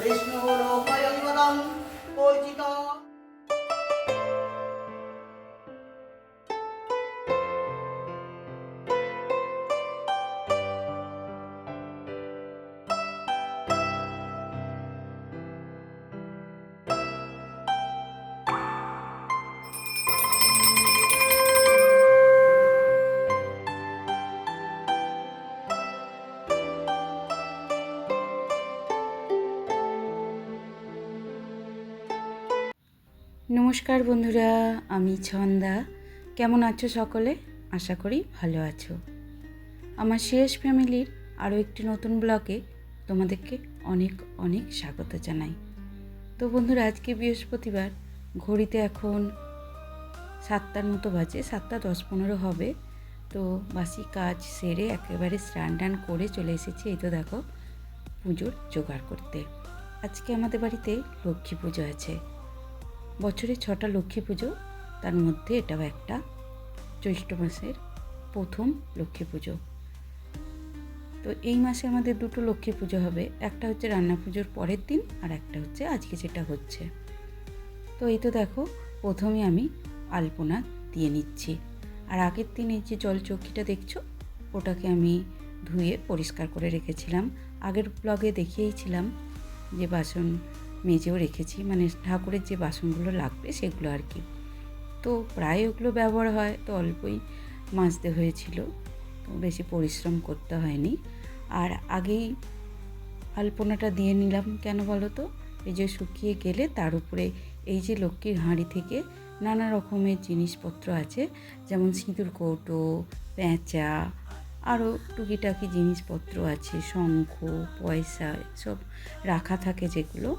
Krishna নমস্কার বন্ধুরা, আমি ছন্দা। কেমন আছো সকলে? আশা করি ভালো আছো। আমার শেষ ফ্যামিলির আরও একটি নতুন ব্লগে তোমাদেরকে অনেক অনেক স্বাগত জানাই। তো বন্ধুরা, আজকে বৃহস্পতিবার, ঘড়িতে এখন সাতটার মতো বাজে, সাতটা দশ পনেরো হবে। তো বাসি কাজ সেরে একেবারে স্নান টান করে চলে এসেছি। এই তো দেখো, পুজোর জোগাড় করতে। আজকে আমাদের বাড়িতে লক্ষ্মী পুজো আছে। বছরে ছটা লক্ষ্মী পুজো, তার মধ্যে এটাও একটা। জ্যৈষ্ঠ মাসের প্রথম লক্ষ্মী পুজো। তো এই মাসে আমাদের দুটো লক্ষ্মী পুজো হবে। একটা হচ্ছে রান্না পুজোর পরের দিন আর একটা হচ্ছে আজকে যেটা হচ্ছে। তো এই তো দেখো, প্রথমে আমি আলপনা দিয়ে নিচ্ছি। আর আগের দিন এই যে জল চৌকিটা দেখছ, ওটাকে আমি ধুয়ে পরিষ্কার করে রেখেছিলাম। আগের ব্লগে দেখিয়েছিলাম যে বাসন মেজেও রেখেছি। মানে ঠাকুরের যে বাসনগুলো লাগবে সেগুলো আর কি। তো প্রায় ওগুলো ব্যবহার হয়, তো অল্পই মাজতে হয়েছিল। তো বেশি পরিশ্রম করতে হয়নি। আর আগেই আলপনাটা দিয়ে নিলাম কেন বলো তো? এই যে শুকিয়ে গেলে তার উপরে এই যে লক্ষ্মীর হাঁড়ি থেকে নানা রকমের জিনিসপত্র আছে, যেমন সিঁদুর কৌটো প্যাঁচা আরও টুকিটাকি জিনিসপত্র আছে, শঙ্খ, পয়সা সব রাখা থাকে যেগুলো।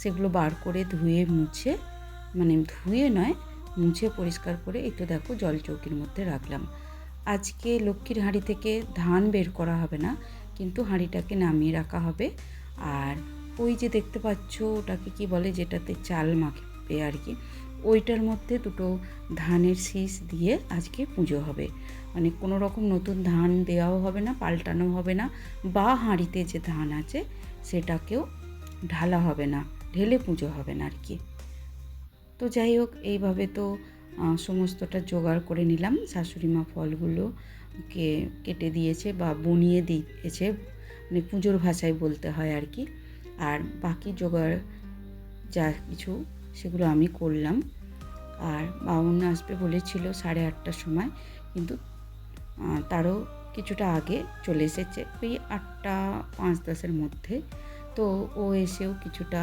সেগুলো বার করে ধুয়ে মুছে মানে ধুয়ে নয়, মুছে পরিষ্কার করে একটু দেখো জল চৌকির মধ্যে রাখলাম। আজকে লক্ষ্মীর হাঁড়ি থেকে ধান বের করা হবে না, কিন্তু হাঁড়িটাকে নামিয়ে রাখা হবে। আর ওই যে দেখতে পাচ্ছ, ওটাকে কি বলে, যেটাতে চাল মাখবে আর কি, ওইটার মধ্যে দুটো ধানের শীষ দিয়ে আজকে পুজো হবে। মানে কোনো রকম নতুন ধান দেওয়াও হবে না পাল্টানো হবে না, বা হাঁড়িতে যে ধান আছে, সেটাকেও ঢালা হবে না। ঢেলে পুজো হবে না আর কি। তো যাই হোক, এইভাবে তো সমস্তটা জোগাড় করে নিলাম। শাশুড়ি মা ফলগুলো কে কেটে দিয়েছে বা বনিয়ে দিয়েছে মানে পুজোর ভাষায় বলতে হয় আর কি। আর বাকি জোগাড় যা কিছু, সেগুলো আমি করলাম। আর বাউন আসবে বলেছিল সাড়ে আটটার সময়, কিন্তু তারও কিছুটা আগে চলে এসেছে, ওই আটটা পাঁচ দশের মধ্যে। তো ও এসেও কিছুটা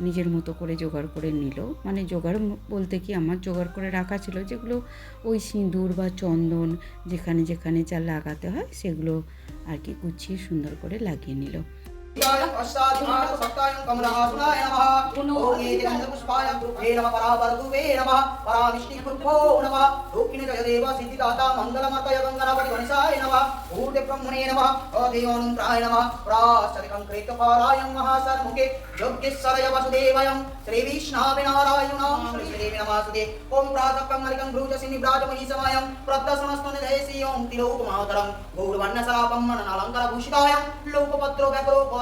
নিজের মতো করে জোগাড় করে নিল। মানে জোগাড় বলতে কি আমার জোগাড় করে রাখা ছিল যেগুলো ওই সিঁদুর বা চন্দন যেখানে যেখানে যা লাগাতে হয় সেগুলো আর কি গুছিয়ে সুন্দর করে লাগিয়ে নিল। पश्चादिमात सत्तायं कमलासनाय नमः ॐ एते गन्धपुष्पाय हे नमः परावरदुवे नमः पराविष्णुपुर्भो नमः दक्षिणे जय देव सिद्धिदाता मङ्गलमर्तय गङ्गनापति गणेशाय नमः ऊर्ध्वे ब्रह्मणे नमः अदेवानुत्राय नमः प्राश्चदिकं कृतपालाय महासर्मुखे यज्ञेश्वरय वसुदेवयं श्रीविष्णाविनारायणं श्रीदेवी नमासुदे ॐ प्रातःकमलिकं भ्रूजसिनि व्राजमहिषमयं प्रद्दशनस्तनजयसि ॐ तिलोकमातरं गौरवर्णसरापं मननालङ्कारभूषितायं लोकपत्रो व्याघ्रो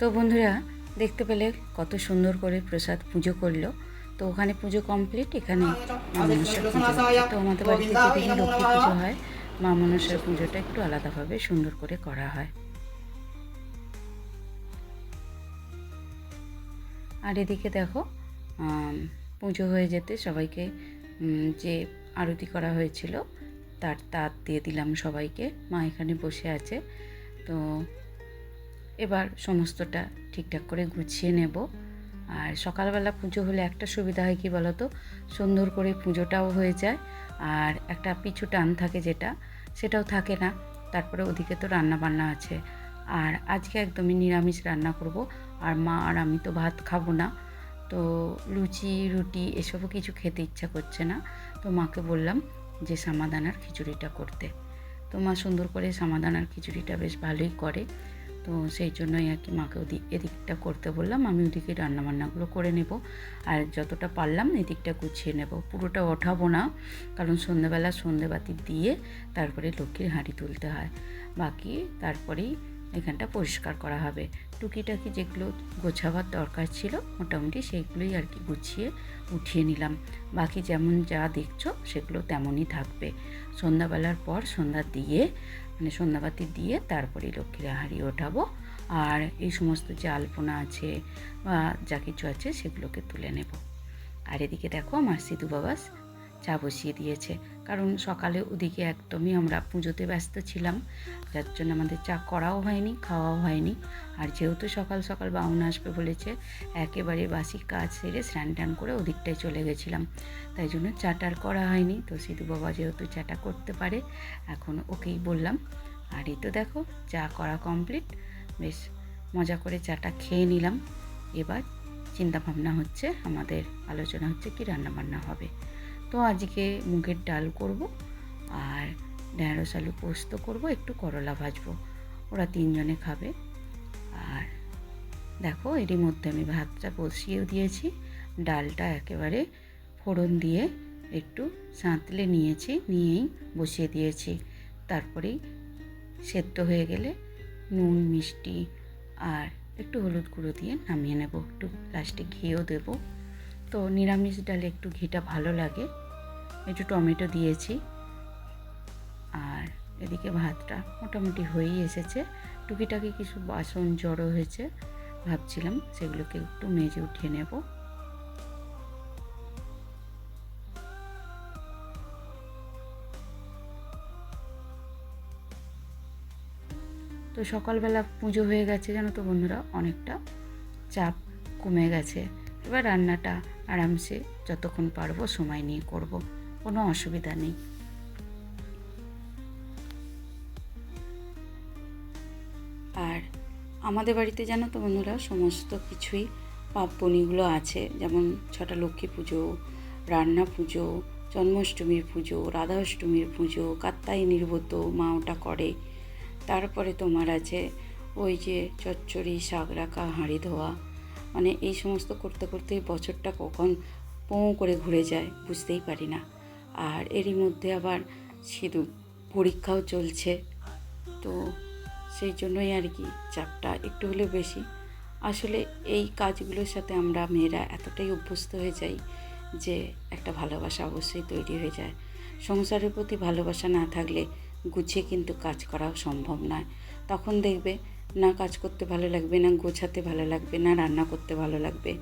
তো বন্ধুরা, দেখতে পেলে কত সুন্দর করে প্রসাদ পুজো করল। তো ওখানে পুজো কমপ্লিট এখানে তো আমাদের বাড়িতে লক্ষ্মী পুজো হয়। মা মনসার পুজোটা একটু আলাদাভাবে সুন্দর করে করা হয়। আর এদিকে দেখো পুজো হয়ে যেতে সবাইকে যে আরতি করা হয়েছিল, তার তাঁত দিয়ে দিলাম সবাইকে। মা এখানে বসে আছে। তো এবার সমস্তটা ঠিকঠাক করে গুছিয়ে নেব। আর সকালবেলা পুজো হলে একটা সুবিধা হয় কি বলতো? সুন্দর করে পুজোটাও হয়ে যায়। আর একটা পিছু টান থাকে যেটা, সেটাও থাকে না। তারপরে ওদিকে তো রান্না বান্না আছে। আর আজকে একদমই নিরামিষ রান্না করব। আর মা আর আমি তো ভাত খাব না। তো লুচি, রুটি এসবও কিছু খেতে ইচ্ছা করছে না। তো মাকে বললাম যে সামাদানার খিচুড়িটা করতে। তো মা সুন্দর করে সামাদানার খিচুড়িটা বেশ ভালোই করে। তো সেই জন্যই আর কি মাকে ওদিক এদিকটা করতে বললাম, আমি ওদিকে রান্নাবান্নাগুলো করে নেব। আর যতটা পারলাম এদিকটা গুছিয়ে নেব। পুরোটা ওঠাবো না, কারণ সন্ধ্যেবেলা সন্ধ্যেবাতি দিয়ে তারপরে লক্ষ্মীর হাঁড়ি তুলতে হয়। বাকি তারপরেই এখানটা পরিষ্কার করা হবে। টুকিটাকি যেগুলো গোছাবার দরকার ছিল, মোটামুটি সেইগুলোই আর কি গুছিয়ে উঠিয়ে নিলাম। বাকি যেমন যা দেখছ সেগুলো তেমনই থাকবে। সন্ধ্যাবেলার পর সন্ধ্যা দিয়ে মানে সন্ধ্যাবাতি দিয়ে তারপরে লক্ষ্মীর হাঁড়ি ওঠাবো। আর এই সমস্ত যে আলপনা আছে বা যা কিছু আছে সেগুলোকে তুলে নেব। আর এদিকে দেখো আমার সিধু বাবাস চা বসিয়ে দিয়েছে। কারণ সকালে ওদিকে একদমই আমরা পুজোতে ব্যস্ত ছিলাম। যার জন্য আমাদের চা করাও হয়নি, খাওয়াও হয়নি। আর যেহেতু সকাল সকাল বাউন আসবে বলেছে, একেবারে বাসি কাজ সেরে স্নান টান করে ওদিকটায় চলে গেছিলাম। তাই জন্য চাটার করা হয়নি। তো সিধু বাবা যেহেতু চাটা করতে পারে, এখন ওকেই বললাম। আর এই তো দেখো, চা করা কমপ্লিট। বেশ, মজা করে চাটা খেয়ে নিলাম। এবার চিন্তা ভাবনা হচ্ছে, আমাদের আলোচনা হচ্ছে কি রান্না বান্না হবে। তো আজকে মুগের ডাল করব আর ঢ্যাঁড়স আলু পোস্ত করব, একটু করলা ভাজবো। ওরা তিনজনে খাবে। আর দেখো, এরই মধ্যে আমি ভাতটা বসিয়েও দিয়েছি। ডালটা একেবারে ফোড়ন দিয়ে একটু সাঁতলে নিয়েছি, নিয়েই বসিয়ে দিয়েছি। তারপরেই সেদ্ধ হয়ে গেলে নুন, মিষ্টি আর একটু হলুদ গুঁড়ো দিয়ে নামিয়ে নেব। একটু লাস্টে ঘিও দেবো। তো নিরামিষ ডালে একটু ঘিটা ভালো লাগে। একটু টমেটো দিয়েছি। আর এদিকে ভাতটা মোটামুটি হয়েই এসেছে। টুকিটাকি কিছু বাসন জড়ো হয়েছে, ভাবছিলাম সেগুলোকে একটু মেজে উঠিয়ে নেব। তো সকালবেলা পুজো হয়ে গেছে জানো তো বন্ধুরা, অনেকটা চাপ কমে গেছে। এবার রান্নাটা আরামসে যতক্ষণ পারব সময় নিয়ে করব। কোনো অসুবিধা নেই। আর আমাদের বাড়িতে জানো তো বন্ধুরা, সমস্ত কিছুই পার্বণীগুলো আছে। যেমন ছটা লক্ষ্মী পুজো, রান্না পুজো, জন্মাষ্টমীর পুজো, রাধাষ্টমীর পুজো কাত্তায়নীর ব্রত মা ওটা করে। তারপরে তোমার আছে ওই যে চচ্চড়ি, শাক রাখা, হাঁড়ি ধোয়া মানে এই সমস্ত করতে করতে বছরটা কখন পোঁ করে ঘুরে যায় বুঝতেই পারি না। আর এরই মধ্যে আবার সিধু পরীক্ষাও চলছে। তো সেই জন্যই আর কি চাপটা একটু হলেও বেশি। আসলে এই কাজগুলোর সাথে আমরা মেয়েরা এতটাই অভ্যস্ত হয়ে যাই যে একটা ভালোবাসা অবশ্যই তৈরি হয়ে যায়। সংসারের প্রতি ভালোবাসা না থাকলে গুছিয়ে কিন্তু কাজ করাও সম্ভব নয়। তখন দেখবে না কাজ করতে ভালো লাগবে, না গোছাতে ভালো লাগবে, না রান্না করতে ভালো লাগবে,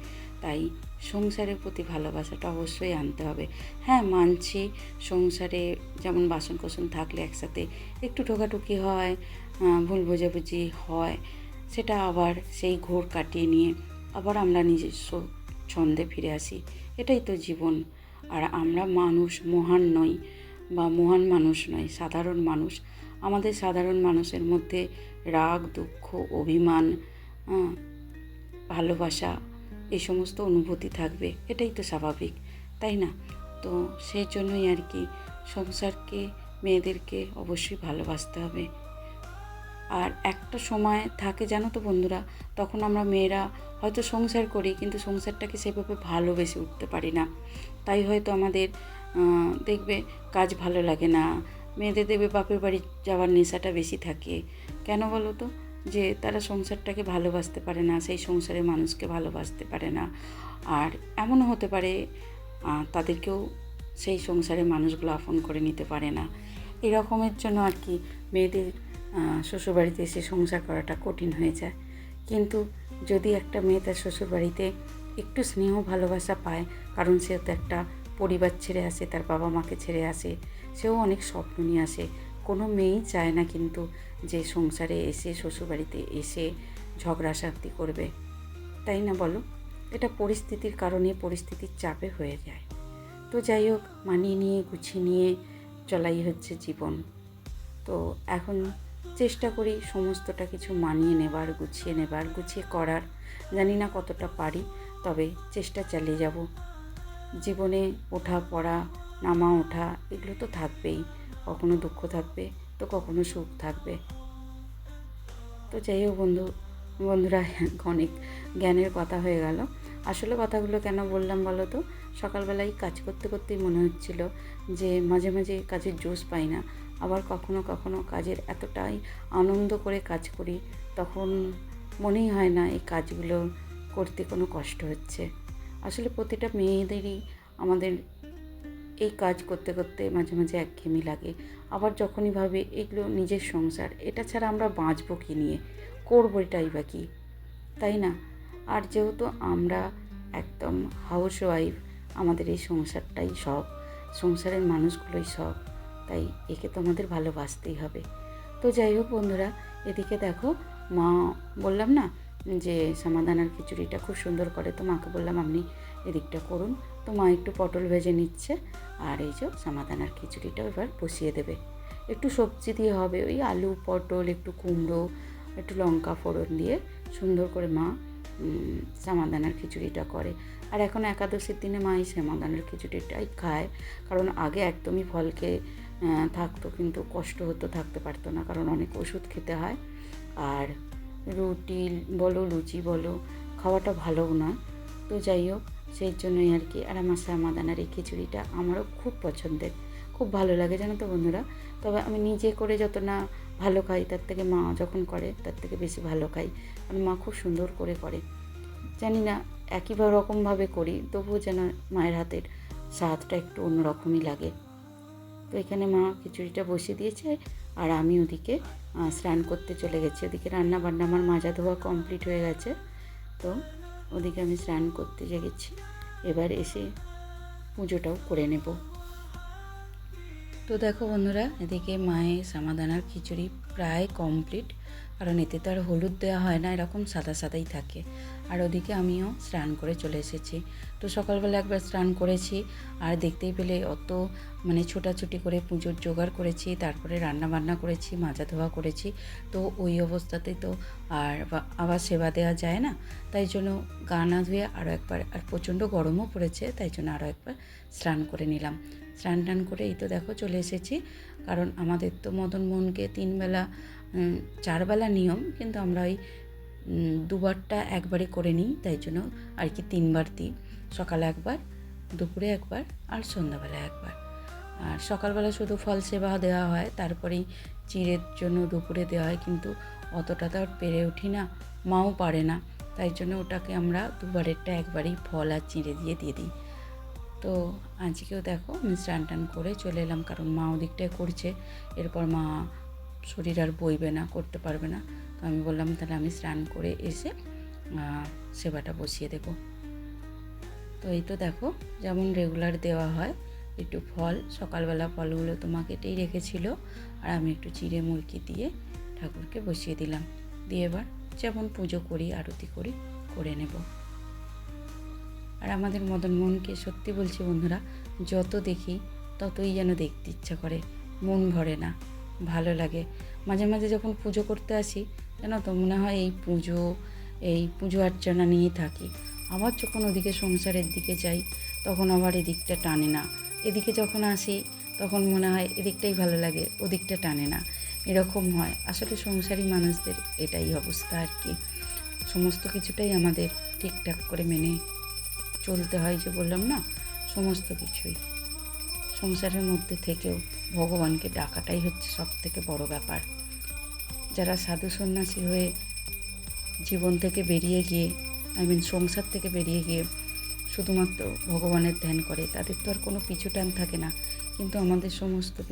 তাই সংসারের প্রতি ভালোবাসাটা অবশ্যই আনতে হবে। হ্যাঁ মানছি সংসারে যেমন বাসন কোসন থাকলে একসাথে একটু ঠোকাঠুকি হয় ভুল বোঝাবুঝি হয়, সেটা আবার সেই ঘোর কাটিয়ে নিয়ে আবার আমরা নিজস্ব ছন্দে ফিরে আসি। এটাই তো জীবন। আর আমরা মানুষ মহান নই বা মহান মানুষ নয় সাধারণ মানুষ আমাদের সাধারণ মানুষের মধ্যে রাগ, দুঃখ, অভিমান ভালোবাসা এই সমস্ত অনুভূতি থাকবে। এটাই তো স্বাভাবিক, তাই না? তো সেই জন্যই আর কি সংসারকে, মেয়েদেরকে অবশ্যই ভালোবাসতে হবে। আর একটা সময় থাকে, জানো তো বন্ধুরা, তখন আমরা মেয়েরা হয়তো সংসার করি, কিন্তু সংসারটাকে সেভাবে ভালোবেসে উঠতে পারি না। তাই হয়তো আমাদের দেখবে কাজ ভালো লাগে না মেয়েদের দেবে বাপের বাড়ি যাওয়ার নেশাটা বেশি থাকে। কেন বলো তো? যে তারা সংসারটাকে ভালোবাসতে পারে না, সেই সংসারের মানুষকে ভালোবাসতে পারে না। আর এমনও হতে পারে তাদেরকেও সেই সংসারের মানুষগুলো আপন করে নিতে পারে না। এরকমের জন্য আর কি মেয়েদের শ্বশুরবাড়িতে এসে সংসার করাটা কঠিন হয়ে যায়। কিন্তু যদি একটা মেয়ে তার শ্বশুরবাড়িতে একটু স্নেহ ভালোবাসা পায়, কারণ সে তো একটা পরিবার ছেড়ে আসে, তার বাবা মাকে ছেড়ে আসে সেও অনেক স্বপ্ন নিয়ে আসে। কোনো মেয়েই চায় না কিন্তু যে সংসারে এসে শ্বশুরবাড়িতে এসে ঝগড়াশান্তি করবে। তাই না বলো? এটা পরিস্থিতির কারণে পরিস্থিতির চাপে হয়ে যায়। তো যাই হোক, মানিয়ে নিয়ে, গুছিয়ে নিয়ে চলাই হচ্ছে জীবন। তো এখন চেষ্টা করি সমস্তটা কিছু মানিয়ে নেবার, গুছিয়ে নেবার, গুছিয়ে করার। জানি না কতটা পারি, তবে চেষ্টা চালিয়ে যাব। জীবনে ওঠা পড়া নামা, ওঠা, এগুলো তো থাকবেই। কখনো দুঃখ থাকবে, তো কখনো সুখ থাকবে। তো যাই হোক বন্ধু, বন্ধুরা, অনেক জ্ঞানের কথা হয়ে গেল। আসলে কথাগুলো কেন বললাম বলো তো? সকালবেলায় কাজ করতে করতেই মনে হচ্ছিল যে মাঝে মাঝে কাজের জোশ পাই না। আবার কখনো কখনো কাজের এতটাই আনন্দ করে কাজ করি, তখন মনেই হয় না এই কাজগুলো করতে কোনো কষ্ট হচ্ছে। আসলে প্রতিটা মেয়েদেরই আমাদের এই কাজ করতে করতে মাঝে মাঝে একঘেয়েমি লাগে। আবার যখনই ভাবে এগুলো নিজের সংসার, এটা ছাড়া আমরা বাঁচবো কী নিয়ে? করব এটাই বা কি? তাই না? আর যেহেতু আমরা একদম হাউস ওয়াইফ আমাদের এই সংসারটাই সব। সংসারের মানুষগুলোই সব। তাই একে তো আমাদের ভালোবাসতেই হবে। তো যাই হোক বন্ধুরা, এদিকে দেখো মা বললাম না যে, সমাধানার খিচুড়িটা খুব সুন্দর করে তো মাকে বললাম, আপনি এদিকটা করুন। তো মা একটু পটল ভেজে নিচ্ছে, আর এই যে সমাধানার খিচুড়িটাও এবার বসিয়ে দেবে। একটু সবজি দিয়ে হবে ওই আলু, পটল, একটু কুমড়ো, একটু লঙ্কা ফোড়ন দিয়ে সুন্দর করে মা সামাদানার খিচুড়িটা করে। আর এখন একাদশীর দিনে মা এই সামাদানার খিচুড়িটাই খায়, কারণ আগে একদমই ফলকে থাকতো কিন্তু কষ্ট হতো, থাকতে পারতো না, কারণ অনেক ওষুধ খেতে হয়। আর রুটি বলো, লুচি বলো, খাওয়াটা ভালোও নয় তো যাই হোক সেই জন্যই আর কি আর আমার সামাদানার এই খিচুড়িটা আমারও খুব পছন্দের। খুব ভালো লাগে, জানো তো বন্ধুরা? তবে আমি নিজে করে যত না ভালো খাই, তার থেকে মা যখন করে, তার থেকে বেশি ভালো খাই। কারণ মা খুব সুন্দর করে করে। জানি না, একই রকমভাবে করি, তবুও যেন মায়ের হাতের স্বাদটা একটু অন্যরকমই লাগে। তো এখানে মা খিচুড়িটা বসিয়ে দিয়েছে, আর আমি ওদিকে স্নান করতে চলে গেছি। ওদিকে রান্না বান্না আমার মাজা ধোয়া কমপ্লিট হয়ে গেছে। তো ওদিকে আমি স্নান করতে গেছি এবার এসে পুজোটাও করে নেব। তো দেখো বন্ধুরা, এদিকে মায়ের সামাদানার খিচুড়ি প্রায় কমপ্লিট কারণ এতে তো আর হলুদ দেওয়া হয় না, এরকম সাদা সাদাই থাকে। আর ওদিকে আমিও স্নান করে চলে এসেছি। তো সকালবেলা একবার স্নান করেছি, আর দেখতেই পেলে অত মানে ছোটাছুটি করে পুজোর জোগাড় করেছি, তারপরে রান্না বান্না করেছি মাজা ধোয়া করেছি। তো ওই অবস্থাতে তো আর আবার সেবা দেওয়া যায় না। তাই জন্য গা না ধুয়ে আরও একবার, আর প্রচণ্ড গরমও পড়েছে, তাই জন্য আরও একবার স্নান করে নিলাম। স্নান টান করে এই তো দেখো চলে এসেছি। কারণ আমাদের তো মদন মোহনকে তিনবেলা চারবেলা নিয়ম, কিন্তু আমরা ওই দুবারটা একবারে করে নিই, তাই জন্য আর কি তিনবার দিই। সকালে একবার, দুপুরে একবার আর সন্ধ্যাবেলা একবার। আর সকালবেলা শুধু ফল সেবা দেওয়া হয়, তারপরেই চিড়ের জন্য দুপুরে দেওয়া হয়, কিন্তু অতটা তো আর পেরে উঠি না, মাও পারে না, তাই জন্য ওটাকে আমরা দুবারেরটা একবারেই ফল আর চিঁড়ে দিয়ে দিয়ে দিই। তো আজকেও দেখো, আমি স্নান টান করে চলে এলাম, কারণ মা ওদিকটায় করছে, এরপর মা শরীর আর বইবে না, করতে পারবে না। তো আমি বললাম, তাহলে আমি স্নান করে এসে সেবাটা বসিয়ে দেবো। তো এই তো দেখো, যেমন রেগুলার দেওয়া হয়, একটু ফল, সকালবেলা ফলগুলো তো মা কেটেই রেখেছিল, আর আমি একটু চিড়ে মুরগি দিয়ে ঠাকুরকে বসিয়ে দিলাম। দিয়ে এবার যেমন পুজো করি, আরতি করি, করে নেব। আর আমাদের মদন মোহনকে সত্যি বলছি বন্ধুরা, যত দেখি ততই যেন দেখতে ইচ্ছা করে, মন ভরে না। ভালো লাগে। মাঝে মাঝে যখন পুজো করতে আসি, জানো তো, মনে হয় এই পুজো এই পুজো অর্চনা নিয়েই থাকি। আবার যখন ওদিকে সংসারের দিকে যাই, তখন আবার এদিকটা টানে না। এদিকে যখন আসি, তখন মনে হয় এদিকটাই ভালো লাগে, ওদিকটা টানে না। এরকম হয়। আসলে সংসারী মানুষদের এটাই অবস্থা আর কি। সমস্ত কিছুটাই আমাদের ঠিকঠাক করে মেনে চলতে হয় যে বললাম না? সমস্ত কিছুই। সংসারের মধ্যে থেকেও। ভগবানকে ডাকাটাই হচ্ছে সব থেকে বড় ব্যাপার। যারা সাধু সন্ন্যাসী হয়ে জীবন থেকে বেরিয়ে গিয়ে আই মিন সংসার থেকে বেরিয়ে গিয়ে শুধুমাত্র ভগবানের ধ্যান করে, তাদের তো আর কোনো পিছু টান থাকে না। কিন্তু আমাদের সমস্ত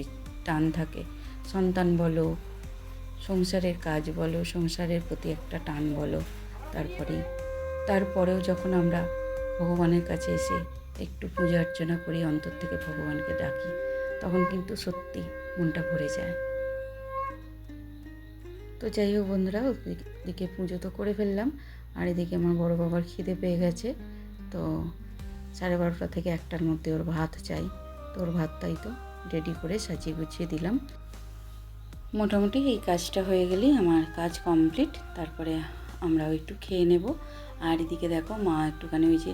টান থাকে। সন্তান বলো, সংসারের কাজ বলো, সংসারের প্রতি একটা টান বলো তারপরে তারপরেও যখন আমরা ভগবানের কাছে এসে একটু পূজা অর্চনা করি, অন্তর থেকে ভগবানকে ডাকি তখন কিন্তু সত্যি মনটা ভরে যায়। তো যাই হোক বন্ধুরা ওদিকে পুজো তো করে ফেললাম, আর এদিকে আমার বড় বাবার খিদে পেয়ে গেছে। তো সাড়ে বারোটা থেকে একটার মধ্যে ওর ভাত চাই, তো ওর ভাতটাই তো রেডি করে সাজিয়ে গুছিয়ে দিলাম। মোটামুটি এই কাজটা হয়ে গেলেই আমার কাজ কমপ্লিট, তারপরে আমরাও একটু খেয়ে নেব। আর এদিকে দেখো মা একটুখানি ওই যে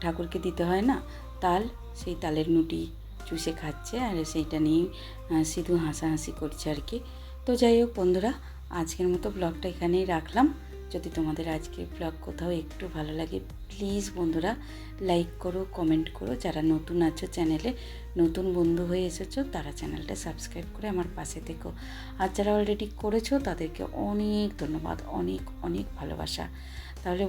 ঠাকুরকে দিতে হয় না, তাল, সেই তালের নুটি চুষে খাচ্ছে আর সেইটা নিয়েই সিধু হাসাহাসি করছে আর কি। তো যাই হোক বন্ধুরা, আজকের মতো ব্লগটা এখানেই রাখলাম। যদি তোমাদের আজকের ব্লগ কোথাও একটু ভালো লাগে, প্লিজ বন্ধুরা, লাইক করো, কমেন্ট করো। যারা নতুন আছো চ্যানেলে, নতুন বন্ধু হয়ে এসেছ, তারা চ্যানেলটা সাবস্ক্রাইব করে আমার পাশে থেকো। আর যারা অলরেডি করেছ, তাদেরকে অনেক ধন্যবাদ, অনেক অনেক ভালোবাসা। তাহলে